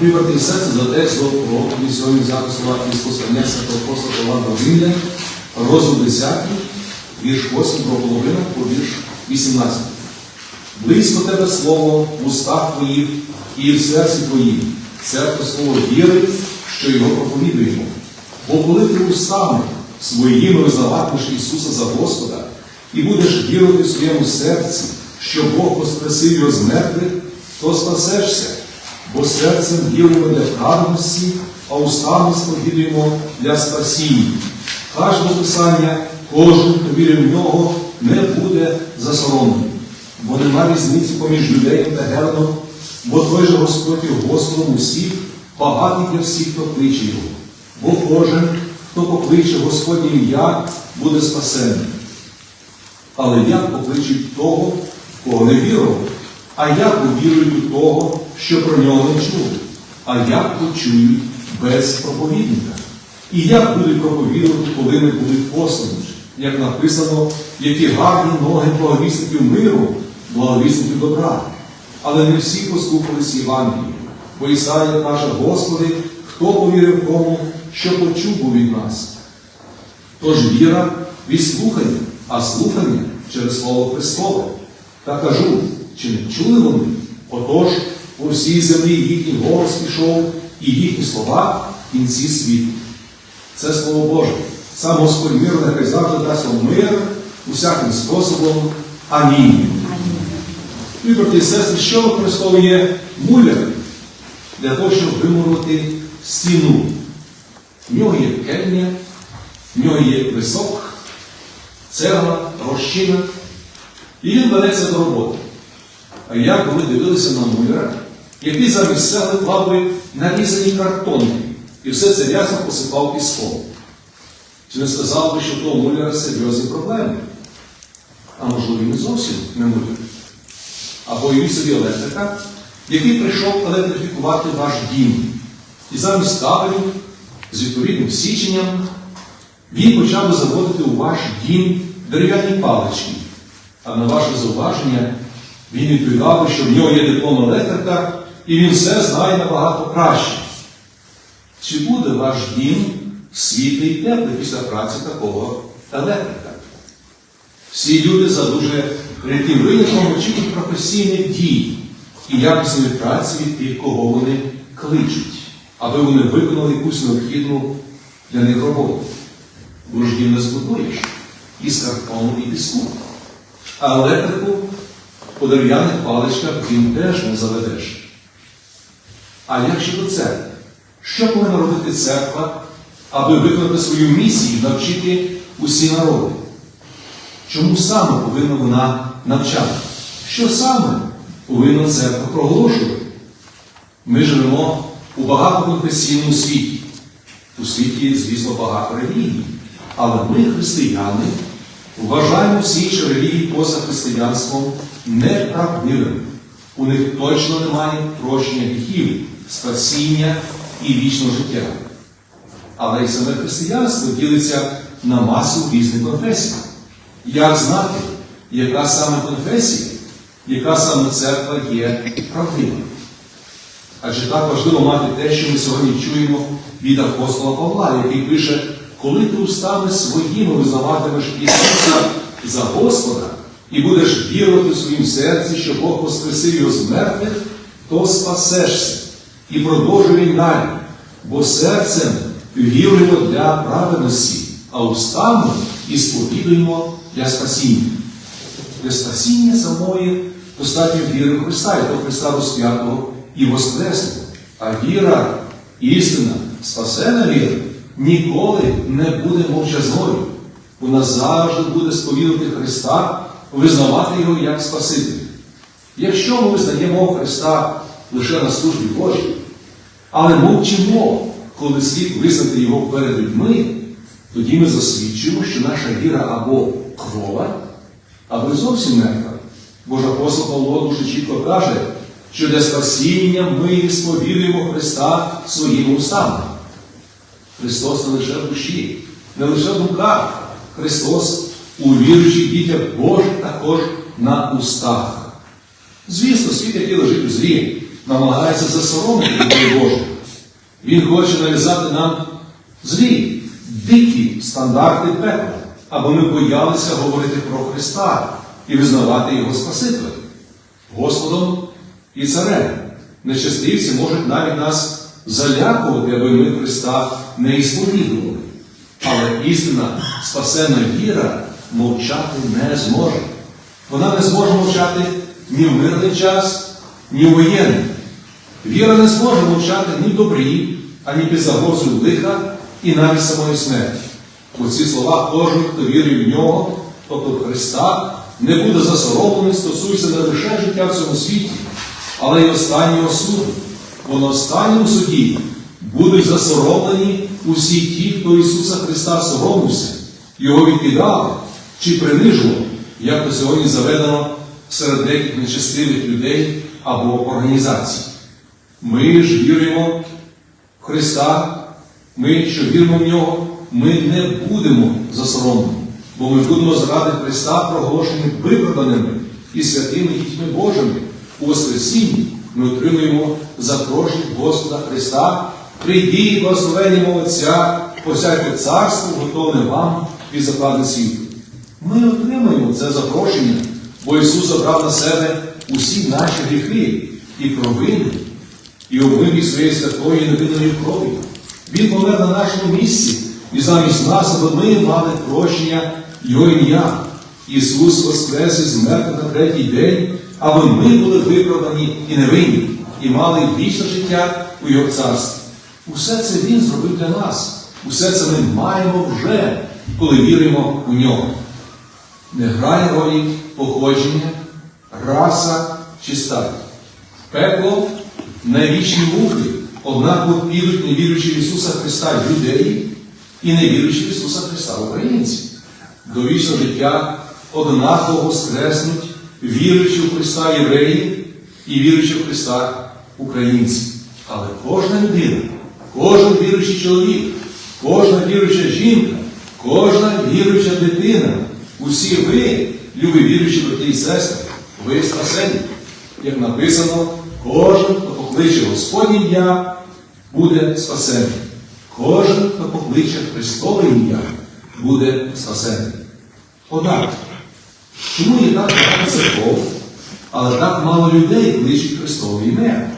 Вибрати серце за текст до проповіді сьогодні взяти слова із послання святого апостола до Римлян, розділ 10, вірш 8 про половину по вірш 18. Близько тебе слово в устах твоїх і в серці твоїм, церква слово віри, що його проповідуємо. Бо коли ти устами своїми визнаватимеш Ісуса за Господа і будеш вірити в своєму серці, що Бог воскресив його з мертвих, то спасешся, бо серцем віруємо для праведності, а устами сповідуємо для спасіння. Кожне писання, кожен, хто вірить в нього, не буде засоромлений. Бо нема різниці поміж юдеєм та геленом, бо той же Господь є Господом усіх, багатий для всіх, хто кличе його. Бо кожен, хто покличе Господнє ім'я, буде спасений. Але як покличуть того, кого не вірував? А як увірують у того, що про нього не чули? А як почують без проповідника? І як будуть проповідувати, коли не будуть послані? Як написано, які гарні ноги благовісників миру, благовісників добра. Але не всі послухались Євангелії. Бо Ісаїя каже, Господи, хто повірив тому, що почув був від нас? Тож віра від слухання, а слухання через Слово Христове. Та кажу, чи не чули вони? Отож, по всій землі їхній голос пішов, і їхні слова в кінці світу. Це Слово Боже. Сам Господь миру нехай завжди дасть вам мир усяким способом. Амінь. І, брати і сестри, що використовує муляр для того, щоб вимурувати стіну? В нього є кельня, в нього є висок, цегла, розчина, і він береться до роботи. А як ви дивилися на муляра, який замість цегли нарізані картонки, і все це рясно посипав піском? Чи не сказав би, що того муляра серйозні проблеми? А можливо, і не зовсім не муляр. Або уявіть собі електрика, який прийшов електрифікувати ваш дім. І замість кабелів з відповідним січенням він почав би заводити у ваш дім дерев'яні палички. А на ваше зауваження він відповідав, що в нього є диплом електрика, і він все знає набагато краще. Чи буде ваш дім світлий і теплий після праці такого електрика? Всі люди за дуже рідким винятком очікують професійних дій і якісної праці від тих, кого вони кличуть, аби вони виконали якусь необхідну для них роботу. Бо ж дім не збудуєш із картону і піску. А електрику по дерев'яних паличках він теж не заведеш. А як щодо церкви? Що повинна робити церква, аби виконати свою місію, навчити усі народи? Чому саме повинна вона навчати? Що саме повинна церква проголошувати? Ми живемо у багатоконфесійному світі. У світі, звісно, багато релігій. Але ми, християни, вважаємо всі інші релігії поза християнством неправдивими. У них точно немає прощення гріхів, спасіння і вічного життя. Але й саме християнство ділиться на масу різних конфесій. Як знати, яка саме конфесія, яка саме церква є правдива? Адже так важливо мати те, що ми сьогодні чуємо від апостола Павла, який пише, коли ти устами своїми визнаватимеш Ісуса за Господа і будеш вірувати в своїм серці, що Бог воскресив його з мертвих, то спасешся. І продовжує далі, бо серцем віруємо для праведності, а устами і сповідуємо для спасіння. Для спасіння самої достатньо віри в Христа, і до Христа розп'ятого і Воскреслого. А віра, істина, спасена віра ніколи не буде мовчазною. Вона завжди буде сповідувати Христа, визнавати Його як Спасителя. Якщо ми визнаємо Христа лише на службі Божій, але мовчимо, коли слід визнати Його перед людьми, тоді ми засвідчуємо, що наша віра або крова, або зовсім мертва. Бо ж апостол Павло дуже чітко каже, що для спасіння ми сповідуємо Христа своїми устами. Христос не лише в душі, не лише в думках. Христос у віруючих дітях Божих також на устах. Звісно, світ, який лежить у злі, намагається засоромити людей Божих. Він хоче нав'язати нам злі, дикі стандарти пекла, аби ми боялися говорити про Христа і визнавати Його Спасителем, Господом і Царем. Нещастивці можуть навіть нас залякувати, аби ми Христа не ісповідували. Але істина, спасенна віра мовчати не зможе. Вона не зможе мовчати ні в мирний час, ні в воєнний. Віра не зможе мовчати ні добрі, ані під загрозою лиха і навіть самої смерті. У ці слова кожен, хто вірить в нього, тобто в Христа, не буде засоромлений, стосується не лише життя в цьому світі, але й останнього суду. Бо на останньому суді будуть засоромлені усі ті, хто Ісуса Христа соромився, його відкидали чи принижували, як то сьогодні заведено серед деяких нечестивих людей або організацій. Ми ж віримо в Христа, ми, що віримо в Нього, ми не будемо засоромлені, бо ми будемо заради Христа проголошені виправданими і святими дітьми Божими. У Воскресінні ми отримуємо запрошення Господа Христа, прийдіть, благословені Отця, посядьте царство, готове вам від заклади світу. Ми отримаємо це запрошення, бо Ісус забрав на себе усі наші гріхи і провини, і обмив їх своєю святою і невинною кров'ю. Він помер на нашому місці, і замість нас, аби ми мали прощення Його ім'я. Ісус воскрес із мертвих на третій день, аби ми були виправдані і невинні, і мали вічне життя у Його царстві. Усе це Він зробив для нас. Усе це ми маємо вже, коли віримо у нього. Не грає ролі походження, раса чи стать. Пекло найвічні муки, однаково підуть, не віруючи в Ісуса Христа юдеї і не віруючи в Ісуса Христа українці. До вічного життя однаково воскреснуть, віруючи в Христа євреї і віруючи в Христа українці. Але кожна людина, кожен віруючий чоловік, кожна віруюча жінка, кожна віруюча дитина, усі ви, любі віруючі брати і сестри, ви спасені. Як написано, кожен, покличе Господнє ім'я, буде спасений. Кожен, хто покличе Христове ім'я, буде спасений. Однак, чому є так багато церков, але так мало людей кличуть Христове ім'я?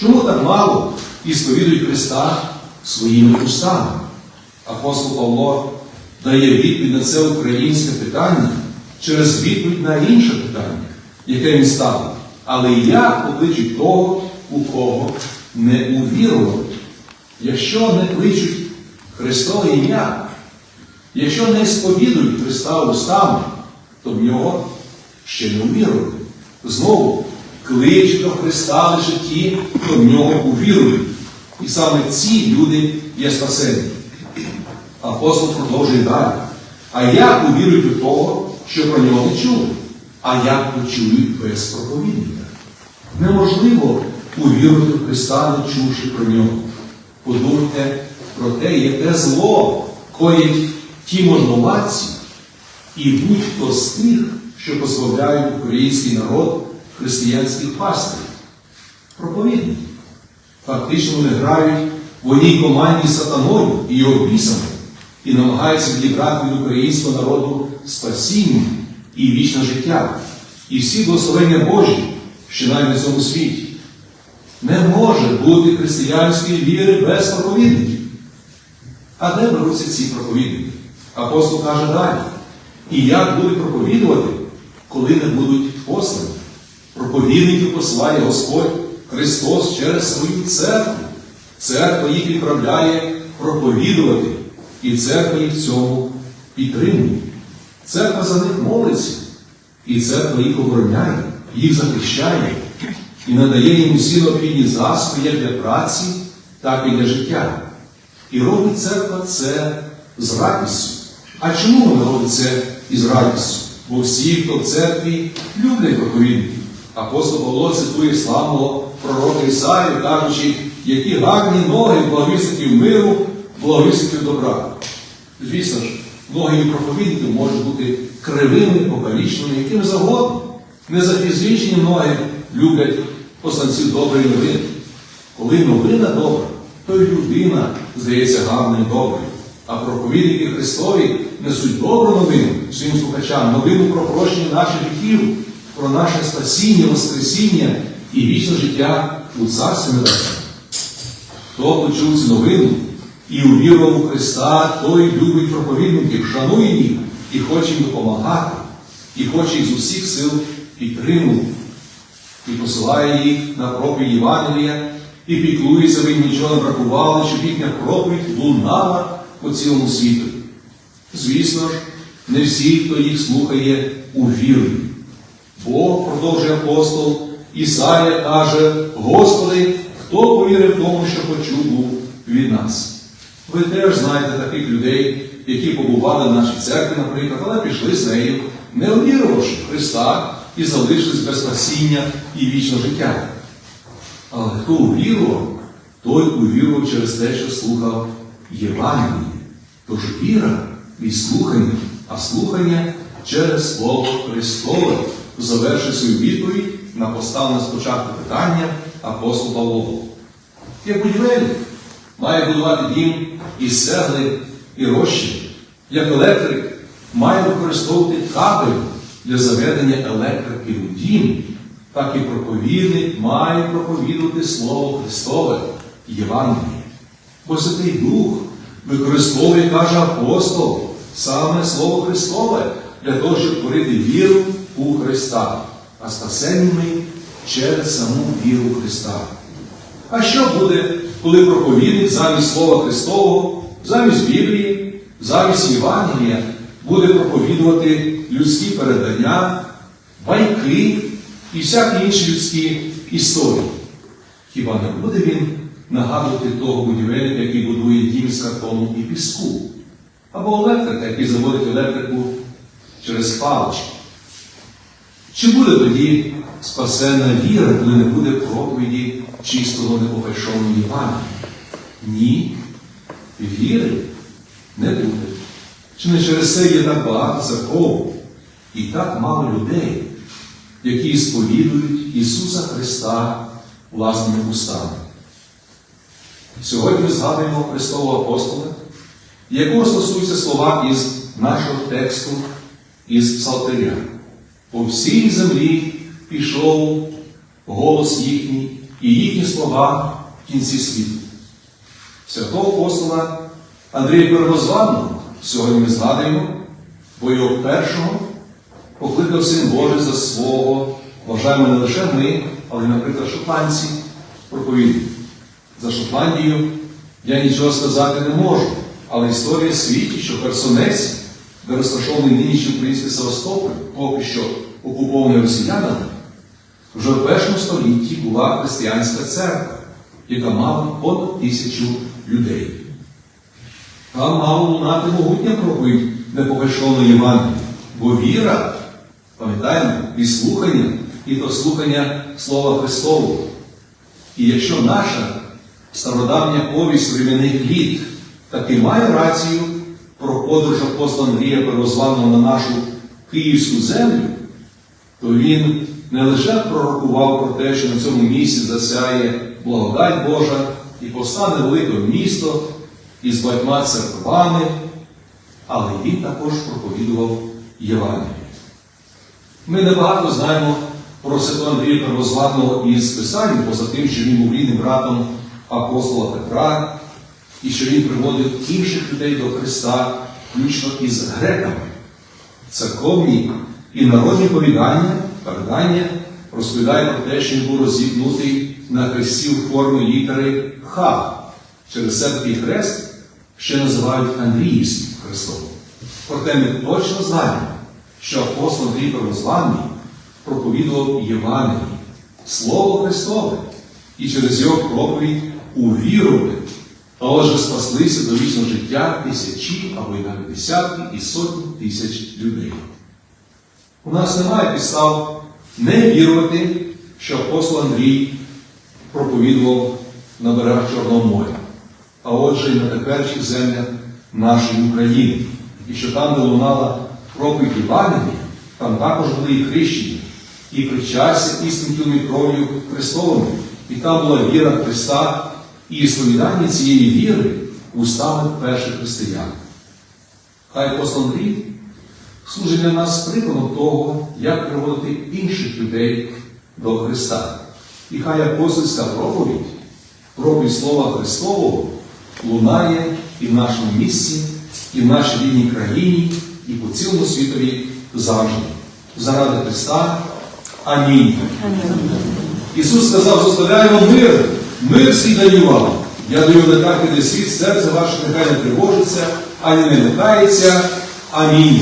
Чому так мало і сповідують Христа своїми устами? Апостол Павло дає відповідь на це українське питання через відповідь на інше питання, яке він ставить. Але як покличуть того, у кого не увірували? Якщо не кличуть Христове ім'я, якщо не сповідують Христа устами, то в нього ще не увірували. Знову кличуть до Христа лише ті, хто в нього увірують. І саме ці люди є спасені. Апостол продовжує далі. А як увірують у того, що про нього не чули? А як почують без проповідника? Неможливо увірувати в Христа, не чувши про нього. Подумайте про те, яке зло коїть ті можновладці і будь-хто з тих, що позбавляють український народ християнських пастирів. Проповідники. Фактично вони грають в одній команді сатаною і його бісами і намагаються відібрати від українського народу спасіння і вічне життя, і всі благословення Божі, що навіть на цьому світі. Не може бути християнської віри без проповідників. А де беруться ці проповідники? Апостол каже далі. І як будуть проповідувати, коли не будуть послані? Проповідників посилає Господь Христос через свою церкву. Церква їх відправляє проповідувати, і церква їх в цьому підтримує. Церква за них молиться, і церква їх обороняє, їх захищає і надає їм усі необхідні засоби як для праці, так і для життя. І робить церква це з радістю. А чому вона робить це із радістю? Бо всі, хто в церкві, люблять проповідників. Апостол Павло цитує славного пророка Ісаю, кажучи, які гарні ноги благовісників миру, благовісників добра. Звісно ж, ноги проповідників можуть бути кривими, покалічними, якими завгодно. Не за фізичні ноги люблять посланців доброї новини. Коли новина добра, то й людина здається гарною і доброю. А проповідники Христові несуть добру новину своїм слухачам, новину про прощення наших гріхів, про наше спасіння, Воскресіння і вічне життя у Царстві Небесному. Хто почув цю новину і увірував у Христа, той любить проповідників, шанує їх і хоче їм допомагати, і хоче їх з усіх сил підтримувати, і посилає їх на проповідь Євангелія, і піклується, їм нічого не бракувало, щоб їхня проповідь лунала по цілому світу. Звісно ж, не всі, хто їх слухає, увірують. Бог, продовжує апостол, Ісая каже, Господи, хто повірив тому, що почув від нас? Ви теж знаєте таких людей, які побували в нашій церкві, наприклад, але пішли з нею, не увірувавши Христа і залишились без спасіння і вічного життя. Але хто увірував, той увірував через те, що слухав Євангеліє. Тож віра від слухання, а слухання через Слово Христове завершить свою відповідь на поставлене спочатку питання апостола Павлова. Як будівельник має будувати дім із цегли і розчин, як електрик має використовувати кабель для заведення електрики у дім, так і проповідник має проповідувати Слово Христове Євангеліє. Бо Святий Дух використовує, каже апостол, саме Слово Христове для того, щоб творити віру у Христа, а спасені через саму віру Христа. А що буде, коли проповідник замість Слова Христового, замість Біблії, замість Євангелія буде проповідувати людські передання, байки і всякі інші людські історії? Хіба не буде він нагадувати того будівельника, який будує дім з картону і піску? Або електрика, який заводить електрику через палички? Чи буде тоді спасенна віра, коли не буде проповіді чистого непофальшованого Євангелія? Ні, віри не буде. Чи не через це є так багато церков і так мало людей, які сповідують Ісуса Христа власними устами? Сьогодні ми згадуємо Христового апостола, якого стосуються слова із нашого тексту із Псалтиря. По всій землі пішов голос їхній і їхні слова в кінці світу. Святого апостола Андрія Первозваного сьогодні ми згадуємо, бо його першого покликав Син Божий за свого, вважаємо не лише ми, але й, наприклад, шотландці проповідні. За Шотландію я нічого сказати не можу, але історія свідчить, що Херсонець, де розташований нинішній український Севастополь, поки що окупований росіянами, вже в першому столітті була християнська церква, яка мала понад тисячу людей. Там мало лунати могутня проповідь неповершеної Євангелії, бо віра, пам'ятаємо, і слухання, і то слухання Слова Христового. І якщо наша стародавня повість временних літ таки має рацію про подорож апостола Андрія Первозваного на нашу київську землю, то він не лише пророкував про те, що на цьому місці засяє благодать Божа і постане велике місто із багатьма церквами, але він також проповідував Євангеліє. Ми небагато знаємо про святого Андрія Первозваного із Писання, поза тим, що він був рідним братом апостола Петра, і що він приводив інших людей до Христа, включно із греками. Церковні і народні повідання, передання розповідають про те, що він був розіпнутий на хресті у формі літери Х. Через це хрест ще називають Андріївським хрестом. Проте ми точно знаємо, що апостол Андрій Первозваний проповідував Євангелії, Слово Христове, і через його проповідь увірували, а отже спаслися до вічного життя тисячі або й навіть десятки і сотні тисяч людей. У нас немає підстав не вірувати, що апостол Андрій проповідував на берегах Чорного моря, а отже, і на теперішніх землях нашої України. І що там, де лунала проповідь Євангелія, там також були і хрещені. і причастя істинним тілом і кров'ю Христовими. І там була віра Христа і сповідання цієї віри устами перших християн. Хай апостол Андрій служить для нас прикладом того, як приводити інших людей до Христа. І хай апостольська проповідь, проповідь Слова Христового лунає і в нашому місці, і в нашій рідній країні, і по цілому світові завжди. Заради Христа. Амінь. Ісус сказав, заставляємо мир, мир всі даю вам. Я даю не так, іде світ, серце ваше нехай не тривожиться, ані не лякається. Амінь.